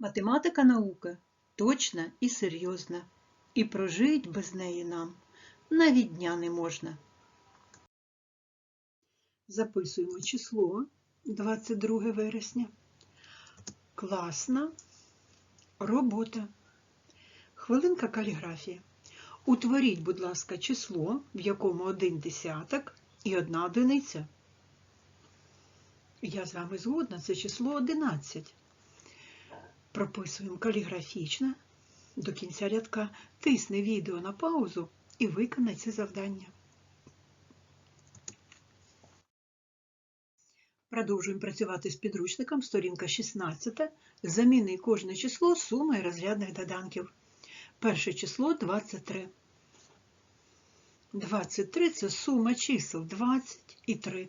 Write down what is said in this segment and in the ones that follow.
Математика наука точна і серйозна, і прожить без неї нам навіть дня не можна. Записуємо число 22 вересня. Класна робота. Хвилинка каліграфії. Утворіть, будь ласка, число, в якому один десяток і одна одиниця. Я з вами згодна, це число 11. Прописуємо каліграфічно до кінця рядка. Тисни відео на паузу і виконай це завдання. Продовжуємо працювати з підручником, сторінка 16. Заміни кожне число сумою розрядних доданків. Перше число 23. 23 це сума чисел 20 і 3.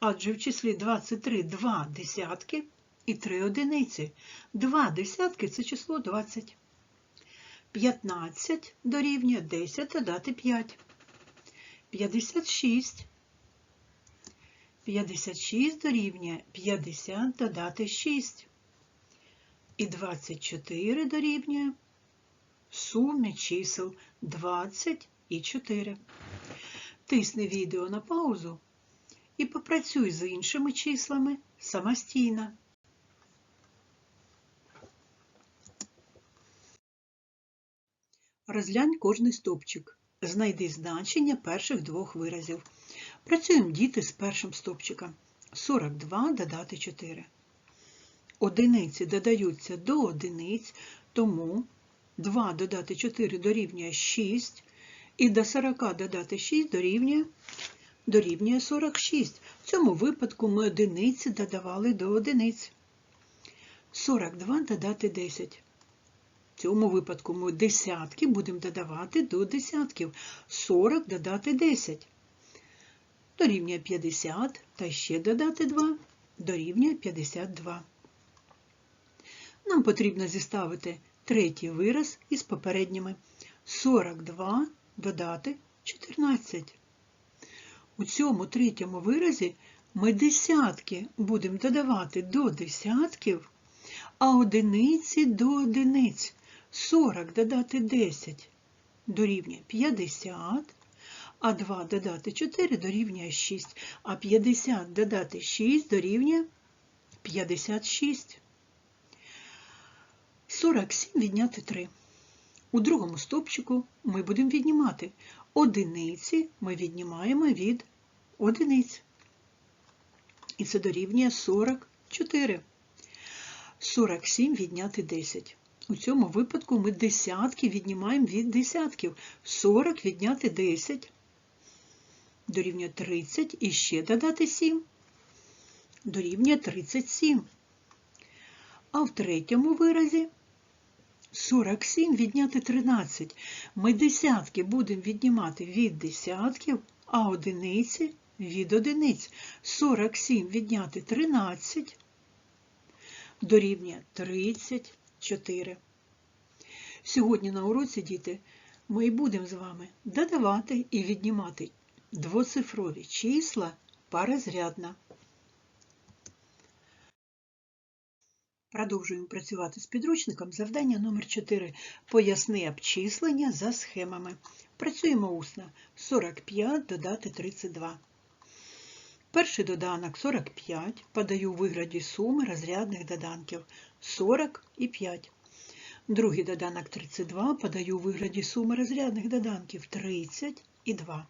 Адже в числі 23 два десятки і 3 одиниці. Два десятки це число 20. 15 дорівнює 10 додати 5. 56. 56 дорівнює 50 додати 6. І 24 дорівнює сумі чисел 20 і 4. Тисни відео на паузу і попрацюй з іншими числами самостійно. Розглянь кожний стовпчик. Знайди значення перших двох виразів. Працюємо діти з першим стовпчиком. 42 додати 4. Одиниці додаються до одиниць, тому 2 додати 4 дорівнює 6, і до 40 додати 6 дорівнює, дорівнює 46. В цьому випадку ми одиниці додавали до одиниць. 42 додати 10. В цьому випадку ми десятки будемо додавати до десятків. 40 додати 10. Дорівнює 50 та ще додати 2 дорівнює 52. Нам потрібно зіставити третій вираз із попередніми. 42 додати 14. У цьому третьому виразі ми десятки будемо додавати до десятків, а одиниці до одиниць. 40 додати 10 дорівнює 50, а 2 додати 4 дорівнює 6, а 50 додати 6 дорівнює 56. 47 відняти 3. У другому стопчику ми будемо віднімати одиниці, ми віднімаємо від одиниць. І це дорівнює 44. 47 відняти 10. У цьому випадку ми десятки віднімаємо від десятків. 40 відняти 10. Дорівнює 30 і ще додати 7. Дорівнює 37. А в третьому виразі 47 відняти 13. Ми десятки будемо віднімати від десятків, а одиниці від одиниць. 47 відняти 13 дорівнює 34. Сьогодні на уроці, діти, ми і будемо з вами додавати і віднімати двоцифрові числа парозрядно. Продовжуємо працювати з підручником. Завдання номер 4 Поясни обчислення за схемами. Працюємо усно. 45 додати 32. Перший доданок 45 подаю у вигляді суми розрядних доданків 40 і 5. Другий доданок 32 подаю у вигляді суми розрядних доданків 30 і 2.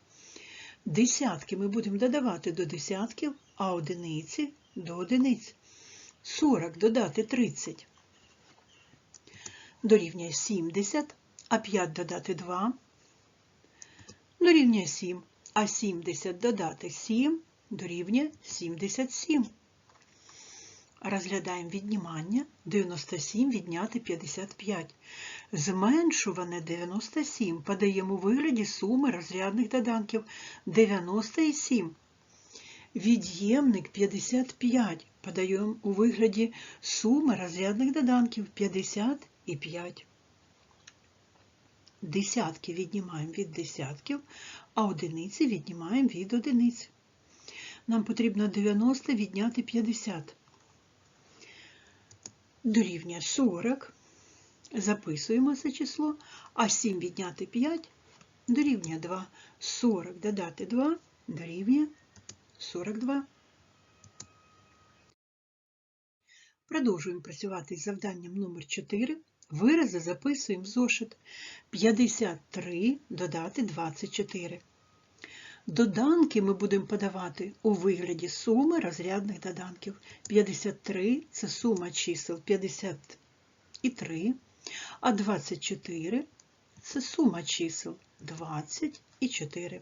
Десятки ми будемо додавати до десятків, а одиниці до одиниць. 40 додати 30 дорівнює 70, а 5 додати 2 дорівнює 7, а 70 додати 7 дорівнює 77. Розглядаємо віднімання 97 відняти 55. Зменшуване 97 подаємо у вигляді суми розрядних доданків 97. Від'ємник 55 подаємо у вигляді суми розрядних доданків 50 і 5. Десятки віднімаємо від десятків, а одиниці віднімаємо від одиниць. Нам потрібно 90 відняти 50. дорівнює 40. Записуємо це число, а 7 відняти 5 дорівнює 2. 40 додати 2 дорівнює 42. Продовжуємо працювати з завданням номер 4. Вирази записуємо в зошит. 53 додати 24. Доданки ми будемо подавати у вигляді суми розрядних доданків. 53 це сума чисел 53, а 24 це сума чисел 20 і 4.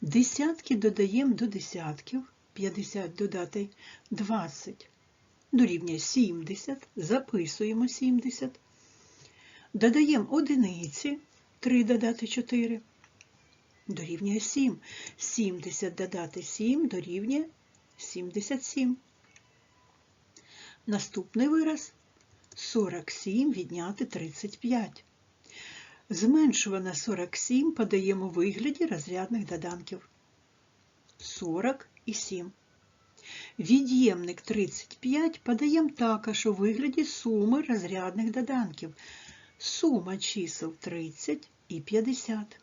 Десятки додаємо до десятків. 50 додати 20 дорівнює 70, записуємо 70. Додаємо одиниці, 3 додати 4, дорівнює 7. 70 додати 7 дорівнює 77. Наступний вираз 47 відняти 35. Зменшуване 47 подаємо у вигляді розрядних доданків. 40 і 7. Від'ємник 35 подаємо також у вигляді суми розрядних доданків. Сума чисел 30 і 50.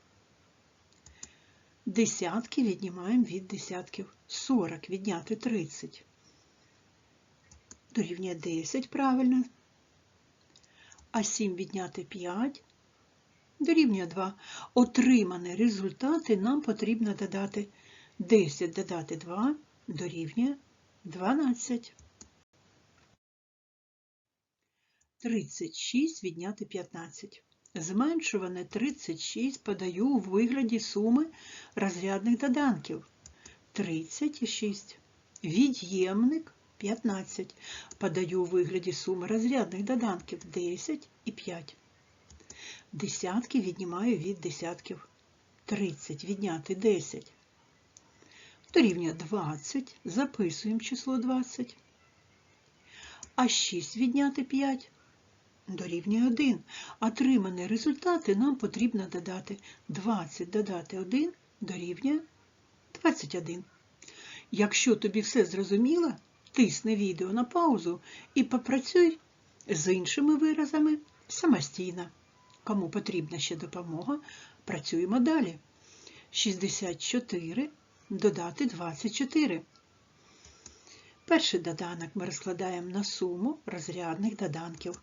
Десятки віднімаємо від десятків. 40 відняти 30. Дорівнює 10 правильно. А 7 відняти 5 дорівнює 2. Отримані результати нам потрібно додати 10 додати 2 дорівнює 12. 36 відняти 15. Зменшуване 36 подаю у вигляді суми розрядних доданків. 36. Від'ємник 15. Подаю у вигляді суми розрядних доданків 10 і 5. Десятки віднімаю від десятків. 30 відняти 10. Дорівнює 20. Записуємо число 20. А 6 відняти 5 дорівнює 1. Отримані результати нам потрібно додати 20 додати 1 дорівнює 21. Якщо тобі все зрозуміло, тисни відео на паузу і попрацюй з іншими виразами самостійно. Кому потрібна ще допомога, працюємо далі. 64 додати 24. Перший доданок ми розкладаємо на суму розрядних доданків.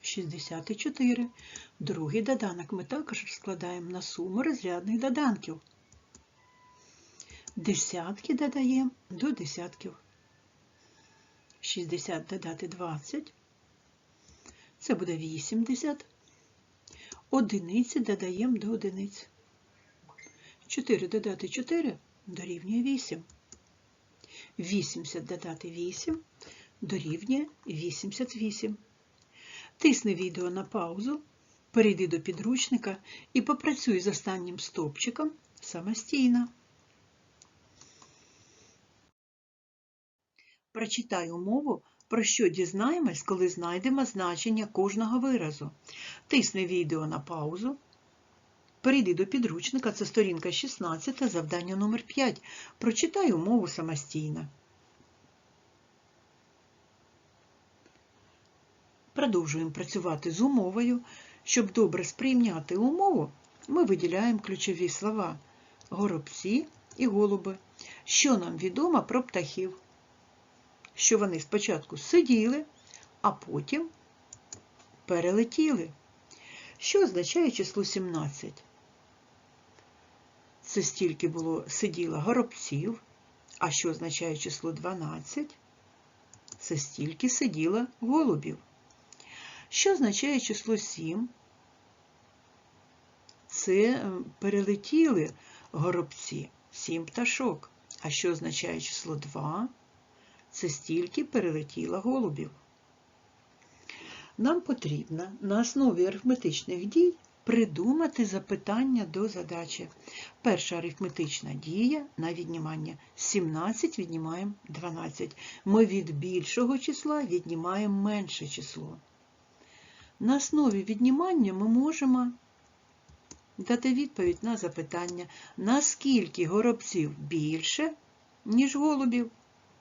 64. Другий доданок ми також розкладаємо на суму розрядних доданків. Десятки додаємо до десятків. 60 додати 20. Це буде 80. Одиниці додаємо до одиниць. 4 додати 4 дорівнює 8. 80 додати 8 дорівнює 88. Тисни відео на паузу, перейди до підручника і попрацюй з останнім стовпчиком самостійно. Прочитай умову, про що дізнаємось, коли знайдемо значення кожного виразу. Тисни відео на паузу. Перейди до підручника, це сторінка 16, завдання номер 5. Прочитай умову самостійно. Продовжуємо працювати з умовою. Щоб добре сприйняти умову, ми виділяємо ключові слова горобці і голуби. Що нам відомо про птахів? Що вони спочатку сиділи, а потім перелетіли. Що означає число 17? Це стільки було сиділо горобців, а що означає число 12? Це стільки сиділо голубів. Що означає число 7? Це перелетіли горобці, 7 пташок. А що означає число 2? Це стільки перелетіло голубів. Нам потрібно на основі арифметичних дій придумати запитання до задачі. Перша арифметична дія на віднімання. 17 віднімаємо 12. Ми від більшого числа віднімаємо менше число. На основі віднімання ми можемо дати відповідь на запитання, наскільки горобців більше, ніж голубів.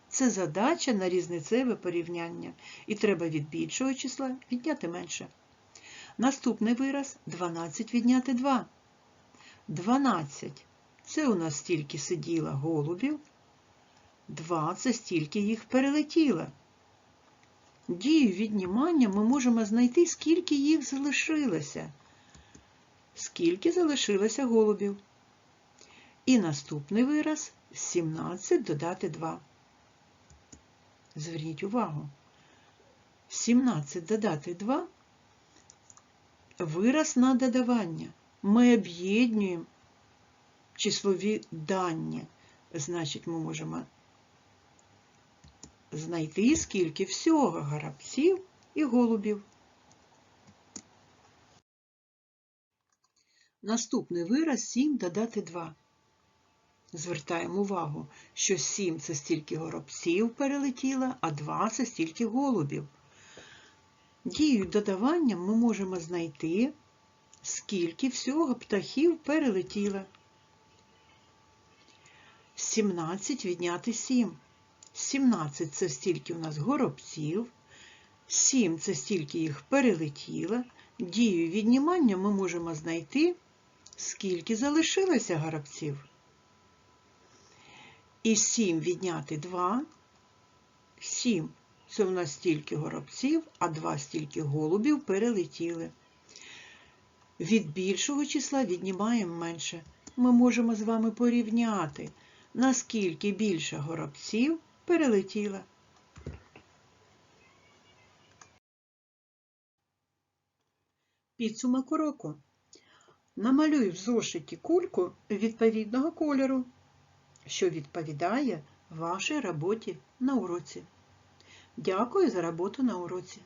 Це задача на різницеве порівняння. І треба від більшого числа відняти менше. Наступний вираз 12 відняти 2. 12 це у нас стільки сиділа голубів, 2 це стільки їх перелетіло. Дію віднімання ми можемо знайти, скільки їх залишилося. Скільки залишилося голубів. І наступний вираз 17 додати 2. Зверніть увагу. 17 додати 2 вираз на додавання. Ми об'єднуємо числові дані. Значить, ми можемо знайти, скільки всього горобців і голубів. Наступний вираз 7 додати 2. Звертаємо увагу, що 7 це стільки горобців перелетіло, а 2 це стільки голубів. Дією додавання ми можемо знайти, скільки всього птахів перелетіло. 17 відняти 7. 17 це стільки у нас горобців, 7 це стільки їх перелетіло. Дією віднімання ми можемо знайти, скільки залишилося горобців. І 7 відняти 2. 7 це у нас стільки горобців, а 2 стільки голубів перелетіли. Від більшого числа віднімаємо менше. Ми можемо з вами порівняти, наскільки більше горобців перелетіло. Підсумок уроку. Намалюй в зошиті кульку відповідного кольору, що відповідає вашій роботі на уроці. Дякую за роботу на уроці.